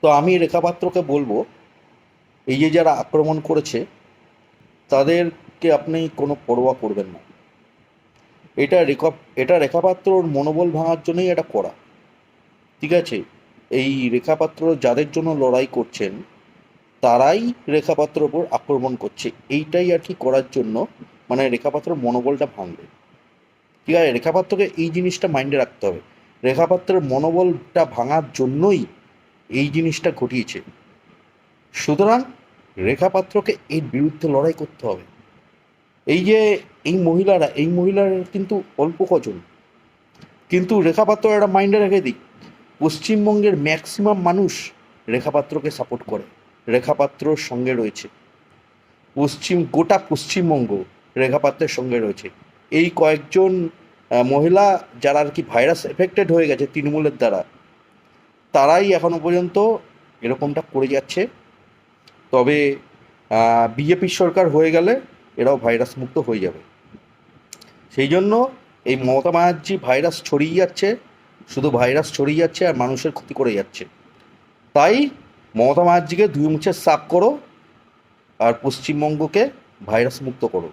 তো আমি রেখাপাত্রকে বলব, এই যে যারা আক্রমণ করেছে, তাদেরকে আপনি কোনো পরোয়া করবেন না। এটা রেখা, এটা রেখাপাত্রর মনোবল ভাঙার জন্যই এটা করা। ঠিক আছে? এই রেখাপাত্র যাদের জন্য লড়াই করছেন, তারাই রেখাপাত্র ওপর আক্রমণ করছে। এইটাই আর কি করার জন্য মানে রেখাপাত্র মনোবলটা ভাঙবে। ঠিক আছে? রেখাপাত্রকে এই জিনিসটা মাইন্ডে রাখতে হবে। রেখাপাত্রের মনোবলটা ভাঙার জন্যই এই জিনিসটা ঘটিয়েছে। সুতরাং রেখাপাত্রকে এর বিরুদ্ধে লড়াই করতে হবে। এই যে এই মহিলারা এই মহিলারা কিন্তু অল্প কজন। কিন্তু রেখাপাত্র একটা মাইন্ডে রেখে দিক পশ্চিমবঙ্গের ম্যাক্সিমাম মানুষ রেখাপাত্রকে সাপোর্ট করে। রেখাপাত্রর সঙ্গে রয়েছে। পশ্চিম, গোটা পশ্চিমবঙ্গ রেখাপাত্রের সঙ্গে রয়েছে। এই কয়েকজন মহিলা যারা আর কি ভাইরাস এফেক্টেড হয়ে গেছে তৃণমূলের দ্বারা তারাই এখনও পর্যন্ত এরকমটা করে যাচ্ছে। তবে বিজেপির সরকার হয়ে গেলে এরাও ভাইরাস মুক্ত হয়ে যাবে। সেই জন্য এই মমতা ব্যানার্জি ভাইরাস ছড়িয়ে যাচ্ছে, শুধু ভাইরাস ছড়িয়ে যাচ্ছে আর মানুষের ক্ষতি করে যাচ্ছে। তাই মমতা ব্যানার্জিকে দুই মুছে সাফ করো আর পশ্চিমবঙ্গকে ভাইরাস মুক্ত করো।